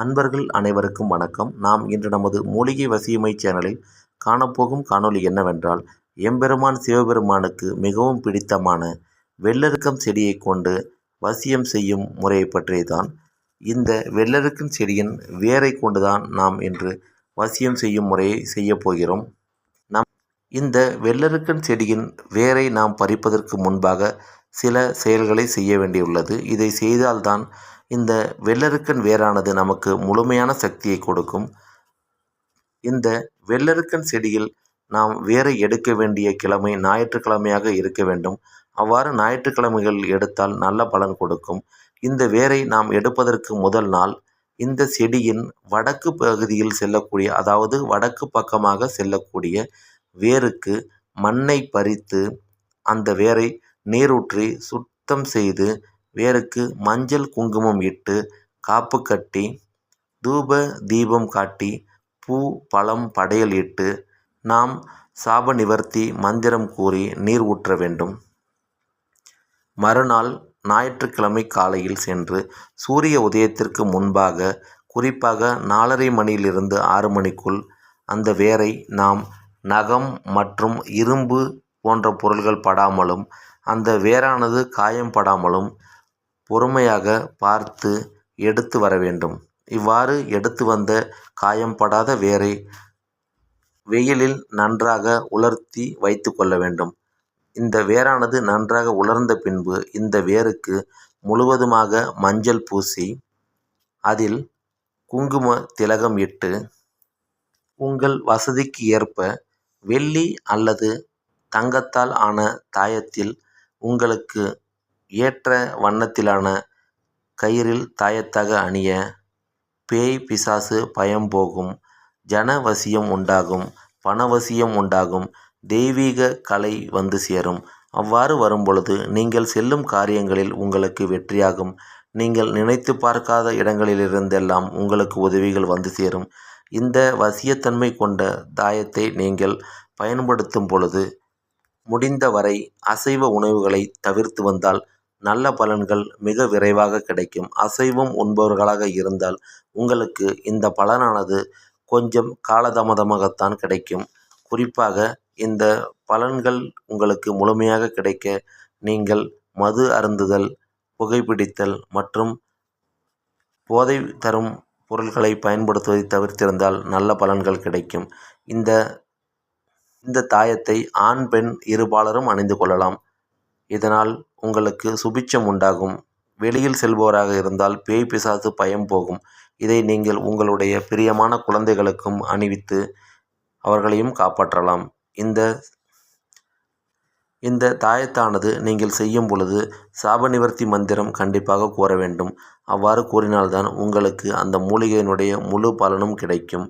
அன்பர்கள் அனைவருக்கும் வணக்கம். நாம் இன்று நமது மூலிகை வசியமை சேனலில் காணப்போகும் காணொளி என்னவென்றால் எம்பெருமான் சிவபெருமானுக்கு மிகவும் பிடித்தமான வெள்ளருக்கம் செடியை கொண்டு வசியம் செய்யும் முறையை பற்றியதான். இந்த வெள்ளெருக்கம் செடியின் வேரை கொண்டுதான் நாம் இன்று வசியம் செய்யும் முறையை செய்யப் போகிறோம். நம் இந்த வெள்ளருக்கன் செடியின் வேரை நாம் பறிப்பதற்கு முன்பாக சில செயல்களை செய்ய வேண்டியுள்ளது. இதை செய்தால்தான் இந்த வெள்ளருக்கன் வேரானது நமக்கு முழுமையான சக்தியை கொடுக்கும். இந்த வெள்ளருக்கன் செடியில் நாம் வேரை எடுக்க வேண்டிய கிழமை ஞாயிற்றுக்கிழமையாக இருக்க வேண்டும். அவ்வாறு ஞாயிற்றுக்கிழமைகள் எடுத்தால் நல்ல பலன் கொடுக்கும். இந்த வேரை நாம் எடுப்பதற்கு முதல் நாள் இந்த செடியின் வடக்கு பகுதியில் செல்லக்கூடிய அதாவது வடக்கு பக்கமாக செல்லக்கூடிய வேருக்கு மண்ணை பறித்து அந்த வேரை நீரூற்றி சுத்தம் செய்து வேருக்கு மஞ்சள் குங்குமம் இட்டு காப்பு கட்டி தூப தீபம் காட்டி பூ பழம் படையல் இட்டு நாம் சாப நிவர்த்தி மந்திரம் கூறி நீர் ஊற்ற வேண்டும். மறுநாள் ஞாயிற்றுக்கிழமை காலையில் சென்று சூரிய உதயத்திற்கு முன்பாக குறிப்பாக நாலரை மணியிலிருந்து ஆறு மணிக்குள் அந்த வேரை நாம் நகம் மற்றும் இரும்பு போன்ற பொருள்கள் படாமலும் அந்த வேரானது காயம் படாமலும் பொறுமையாக பார்த்து எடுத்து வர வேண்டும். இவ்வாறு எடுத்து வந்த காயம் படாத வேரை வெயிலில் நன்றாக உலர்த்தி வைத்து கொள்ள வேண்டும். இந்த வேரானது நன்றாக உலர்ந்த பின்பு இந்த வேருக்கு முழுவதுமாக மஞ்சள் பூசி அதில் குங்கும திலகம் இட்டு உங்கள் வசதிக்கு ஏற்ப வெள்ளி அல்லது தங்கத்தால் ஆன தாயத்தில் உங்களுக்கு ஏற்ற வண்ணத்திலான கயிறில் தாயத்தாக அணிய பேய் பிசாசு பயம் போகும். ஜனவசியம் உண்டாகும். பணவசியம் உண்டாகும். தெய்வீக கலை வந்து சேரும். அவ்வாறு வரும்பொழுது நீங்கள் செல்லும் காரியங்களில் உங்களுக்கு வெற்றியாகும். நீங்கள் நினைத்து பார்க்காத இடங்களிலிருந்தெல்லாம் உங்களுக்கு உதவிகள் வந்து சேரும். இந்த வசியத்தன்மை கொண்ட தாயத்தை நீங்கள் பயன்படுத்தும் பொழுது முடிந்தவரை அசைவ உணவுகளை தவிர்த்து வந்தால் நல்ல பலன்கள் மிக விரைவாக கிடைக்கும். அசைவம் உண்பவர்களாக இருந்தால் உங்களுக்கு இந்த பலனானது கொஞ்சம் காலதாமதமாகத்தான் கிடைக்கும். குறிப்பாக இந்த பலன்கள் உங்களுக்கு முழுமையாக கிடைக்க நீங்கள் மது அருந்துதல் புகைப்பிடித்தல் மற்றும் போதை தரும் பொருள்களை பயன்படுத்துவதை தவிர்த்திருந்தால் நல்ல பலன்கள் கிடைக்கும். இந்த இந்த தாயத்தை ஆண் பெண் இருபாலரும் அணிந்து கொள்ளலாம். இதனால் உங்களுக்கு சுபிட்சம் உண்டாகும். வெளியில் செல்பவராக இருந்தால் பேய் பிசாசு பயம் போகும். இதை நீங்கள் உங்களுடைய பிரியமான குழந்தைகளுக்கும் அணிவித்து அவர்களையும் காப்பாற்றலாம். இந்த இந்த தாயத்தானது நீங்கள் செய்யும் பொழுது சாப நிவர்த்தி மந்திரம் கண்டிப்பாக கூற வேண்டும். அவ்வாறு கூறினால்தான் உங்களுக்கு அந்த மூலிகையினுடைய முழு பலனும் கிடைக்கும்.